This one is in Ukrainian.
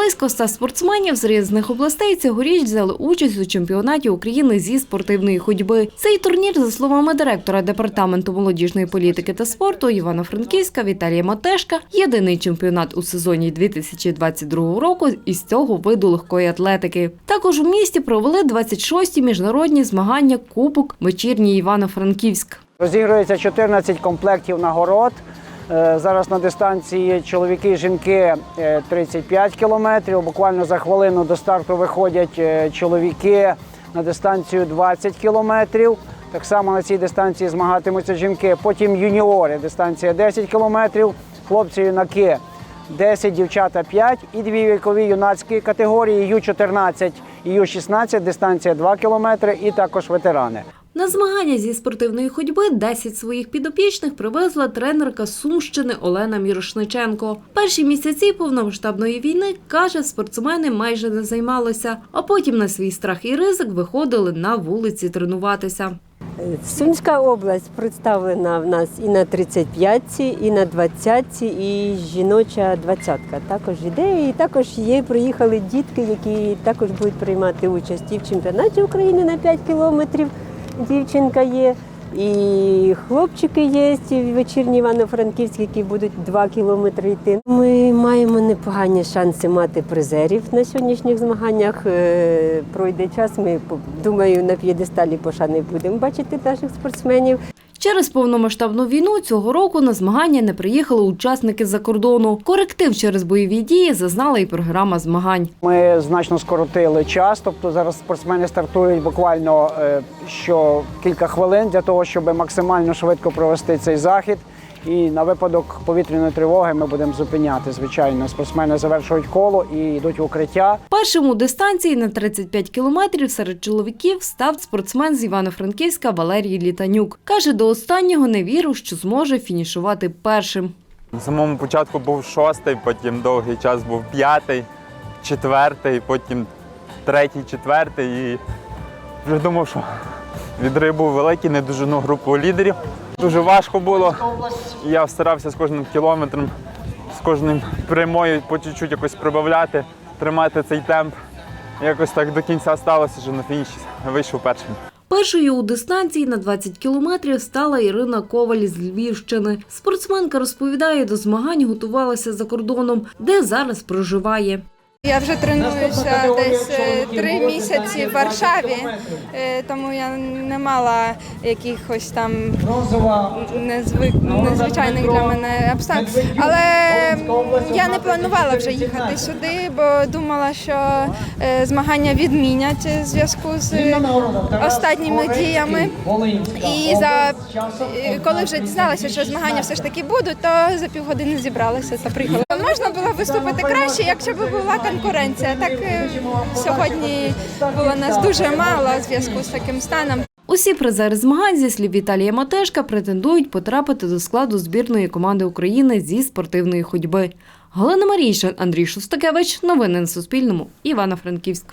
Близько ста спортсменів з різних областей цьогоріч взяли участь у чемпіонаті України зі спортивної ходьби. Цей турнір, за словами директора департаменту молодіжної політики та спорту Івано-Франківська Віталія Матешка, єдиний чемпіонат у сезоні 2022 року із цього виду легкої атлетики. Також у місті провели 26-ті міжнародні змагання Кубок вечірній Івано-Франківськ. Розігрується 14 комплектів нагород. Е, Зараз на дистанції чоловіки і жінки е, 35 кілометрів. Буквально за хвилину до старту виходять е, чоловіки на дистанцію 20 кілометрів. Так само на цій дистанції змагатимуться жінки. Потім юніори, дистанція 10 кілометрів, хлопці юнаки 10, дівчата 5 і дві вікові юнацькі категорії Ю-14 і Ю-16, дистанція 2 кілометри і також ветерани. На змагання зі спортивної ходьби 10 своїх підопічних привезла тренерка Сумщини Олена Мірошниченко. Перші місяці повномасштабної війни, каже, спортсмени майже не займалися, а потім на свій страх і ризик виходили на вулиці тренуватися. Сумська область представлена в нас і на 35-ці, і на 20-ці, і жіноча 20-ка також іде. І також є, приїхали дітки, які також будуть приймати участь і в чемпіонаті України на 5 кілометрів. Дівчинка є. І хлопчики є і вечірні Івано-Франківські, які будуть два кілометри йти. Ми маємо непогані шанси мати призерів на сьогоднішніх змаганнях. Е, Пройде час. Ми думаю, на п'єдесталі пошани будемо бачити наших спортсменів. Через повномасштабну війну цього року на змагання не приїхали учасники з-за кордону. Коректив через бойові дії зазнала і програма змагань. Ми значно скоротили час, тобто зараз спортсмени стартують буквально е, що кілька хвилин для того, щоб максимально швидко провести цей захід. І на випадок повітряної тривоги ми будемо зупиняти. Звичайно, спортсмени завершують коло і йдуть в укриття. Першим у дистанції на 35 кілометрів серед чоловіків став спортсмен з Івано-Франківська Валерій Літанюк. Каже, до останнього не вірив, що зможе фінішувати першим. На самому початку був шостий, потім довгий час був п'ятий, четвертий, потім третій, четвертий. І вже думав, що відрив був великий, не дожину групу лідерів. Дуже важко було. Я старався з кожним кілометром, з кожним прямою по чуть-чуть якось прибавляти, тримати цей темп. Якось так до кінця сталося, що на фініші вийшов першим. Першою у дистанції на 20 кілометрів стала Ірина Коваль з Львівщини. Спортсменка розповідає, до змагань готувалася за кордоном, де зараз проживає. Я вже тренуюся десь е, три місяці в Варшаві, е, тому я не мала якихось там незвик... незвичайних для мене обставин. Але я не планувала вже їхати сюди, бо думала, що е, змагання відмінять в зв'язку з останніми діями. І за коли вже дізналася, що змагання все ж таки будуть, то за півгодини зібралася та приїхала. Можна було виступити краще, якщо б була конкуренція. Так е, сьогодні було нас дуже мало в зв'язку з таким станом. Усі призери змагань, зі слів Віталія Матешка, претендують потрапити до складу збірної команди України зі спортивної ходьби. Галина Марійшин, Андрій Шустакевич. Новини на Суспільному. Івано-Франківськ.